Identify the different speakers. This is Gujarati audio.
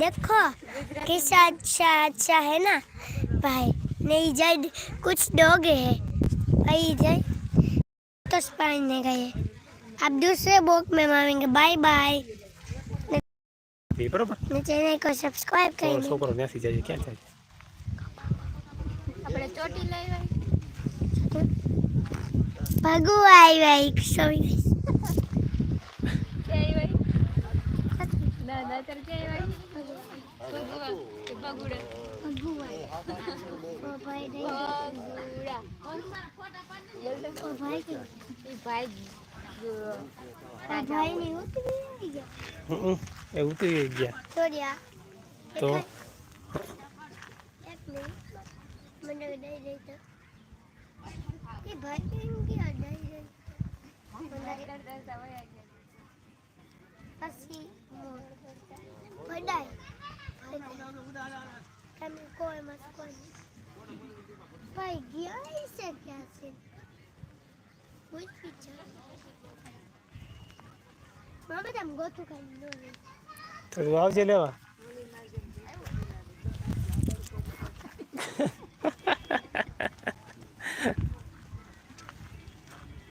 Speaker 1: देखो कैसा अच्छा अच्छा है ना भाई नहीं इधर कुछ डॉग है भाई इधर तो पानी गए अब दूसरे बोक में मारेंगे बाय बाय
Speaker 2: એ બરોબર
Speaker 1: चैनल को सब्सक्राइब
Speaker 2: તો
Speaker 1: करेंगे
Speaker 2: છોકરો ત્યાંથી જાય ક્યાં જાય
Speaker 3: આપણે ચોટી લઈ આવી
Speaker 1: भगू आई
Speaker 2: ઉતરી ગયા
Speaker 1: તો મને દઈ એ ભાઈ કેમ કે આ દઈ દે મને દઈ દે તમે કોઈ મત કોઈ ભાઈ ગયા છે ક્યાં છે કોઈ પીછા મમ્મી તમે ગોતું કાઢી
Speaker 2: તો તું આવજે લેવા